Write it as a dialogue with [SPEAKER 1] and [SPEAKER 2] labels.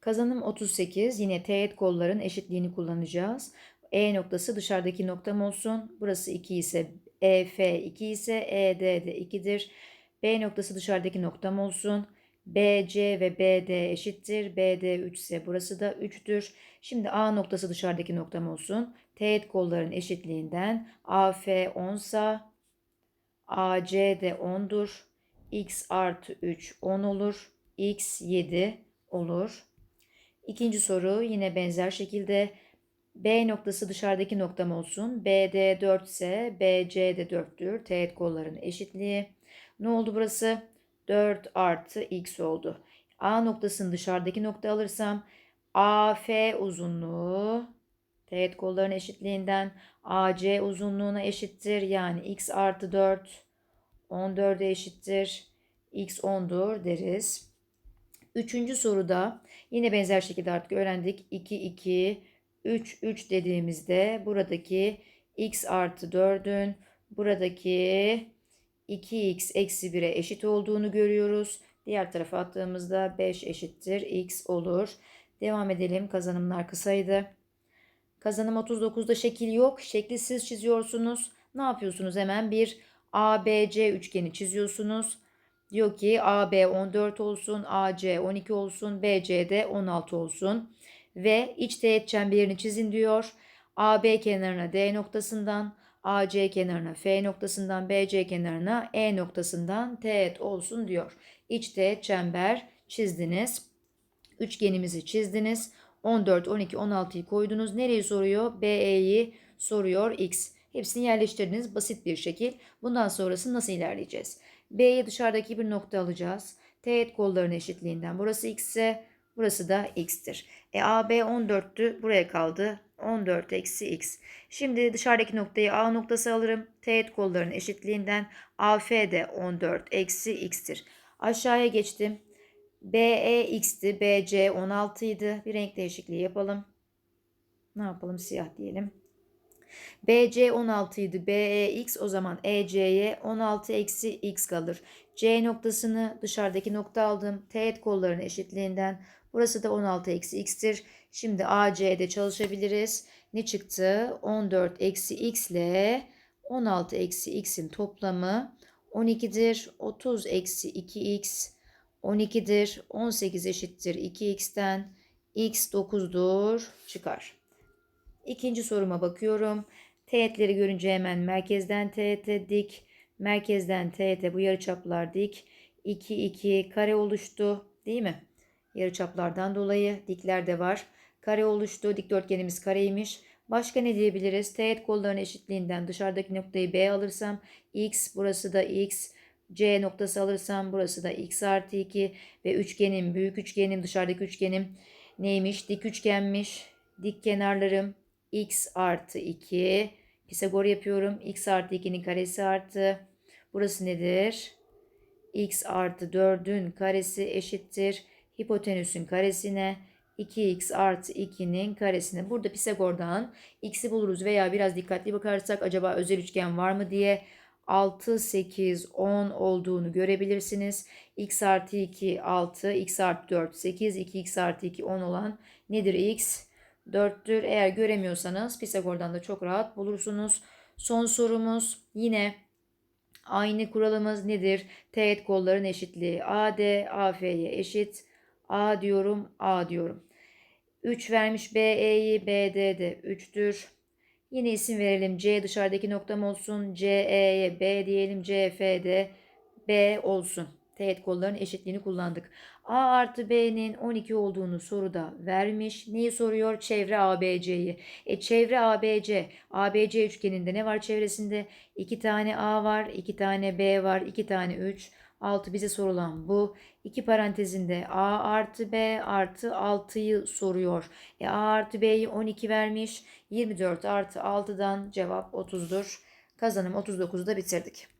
[SPEAKER 1] Kazanım 38. Yine teğet kolların eşitliğini kullanacağız. E noktası dışarıdaki noktam olsun. Burası 2 ise EF 2 ise ED de 2'dir. B noktası dışarıdaki noktam olsun. BC ve BD eşittir. BD 3 ise burası da 3'tür. Şimdi A noktası dışarıdaki noktam olsun. Teğet kolların eşitliğinden AF 10 sa AC de 10'dur. X artı 3 10 olur. X 7 olur. İkinci soru yine benzer şekilde B noktası dışarıdaki noktam olsun. BD 4 ise BC de 4'tür. Teğet kolların eşitliği. Ne oldu burası? 4 artı x oldu. A noktasını dışarıdaki nokta alırsam AF uzunluğu teğet kolların eşitliğinden AC uzunluğuna eşittir. Yani x artı 4 14'e eşittir. x 10'dur deriz. Üçüncü soruda yine benzer şekilde artık öğrendik. 2 2 3 3 dediğimizde buradaki x artı 4'ün buradaki 2x eksi 1'e eşit olduğunu görüyoruz. Diğer tarafa attığımızda 5 eşittir x olur. Devam edelim. Kazanımlar kısaydı. Kazanım 39'da şekil yok. Şekli siz çiziyorsunuz. Ne yapıyorsunuz? Hemen bir ABC üçgeni çiziyorsunuz. Diyor ki AB 14 olsun, AC 12 olsun, BC de 16 olsun. Ve iç teğet çemberini çizin diyor. AB kenarına D noktasından, AC kenarına F noktasından, BC kenarına E noktasından teğet olsun diyor. İç teğet çember çizdiniz. Üçgenimizi çizdiniz. 14, 12, 16'yı koydunuz. Nereyi soruyor? BE'yi soruyor X. Hepsini yerleştirdiniz. Basit bir şekil. Bundan sonrası nasıl ilerleyeceğiz? B'ye dışarıdaki bir nokta alacağız. Teğet kolların eşitliğinden. Burası X ise burası da X'tir. E AB 14'tü. Buraya kaldı. 14 eksi X. Şimdi dışarıdaki noktayı A noktası alırım. Teğet kolların eşitliğinden AF de 14 eksi X'tir. Aşağıya geçtim. BE X'ti. BC 16 idi. Bir renk değişikliği yapalım. Ne yapalım? Siyah diyelim. BC 16 idi. BE o zaman EC'ye 16 eksi X kalır. C noktasını dışarıdaki nokta aldım. Teğet kolların eşitliğinden. Burası da 16 eksi X'tir. Şimdi AC'de çalışabiliriz. Ne çıktı? 14 eksi X ile 16 eksi X'in toplamı 12'dir. 30 eksi 2X 12'dir. 18 eşittir 2X'ten. X 9'dur. Çıkar. İkinci soruma bakıyorum. Teğetleri görünce hemen merkezden teğete dik. Merkezden teğete bu yarıçaplar dik. 2 2 kare oluştu. Değil mi? Yarıçaplardan dolayı dikler de var. Kare oluştu. Dikdörtgenimiz kareymiş. Başka ne diyebiliriz? Teğet kollarının eşitliğinden dışarıdaki noktayı B alırsam x burası da x. C noktası alırsam burası da x artı 2 ve üçgenim büyük üçgenim dışarıdaki üçgenim neymiş? Dik üçgenmiş. Dik kenarlarım x artı 2. Pisagor yapıyorum. x artı 2'nin karesi artı. Burası nedir? x artı 4'ün karesi eşittir. Hipotenüsün karesine 2x artı 2'nin karesine. Burada Pisagor'dan x'i buluruz veya biraz dikkatli bakarsak acaba özel üçgen var mı diye 6, 8, 10 olduğunu görebilirsiniz. x artı 2 6, x artı 4 8, 2x artı 2 10 olan nedir x? 4'tür. Eğer göremiyorsanız Pisagor'dan da çok rahat bulursunuz. Son sorumuz yine aynı kuralımız nedir? Teğet kolların eşitliği. AD AF'ye eşit. A diyorum, A diyorum. 3 vermiş BE'yi, BD de 3'tür. Yine isim verelim. C dışarıdaki noktam olsun. CE'ye B diyelim. CF'de B olsun. Teğet kolların eşitliğini kullandık. A artı B'nin 12 olduğunu soruda vermiş. Neyi soruyor? Çevre ABC'yi. E çevre ABC. ABC üçgeninde ne var çevresinde? 2 tane A var, 2 tane B var, 2 tane 3. 6 bize sorulan bu. İki parantezinde A artı B artı 6'yı soruyor. E A artı B'yi 12 vermiş. 24 artı 6'dan cevap 30'dur. Kazanım 39'da bitirdik.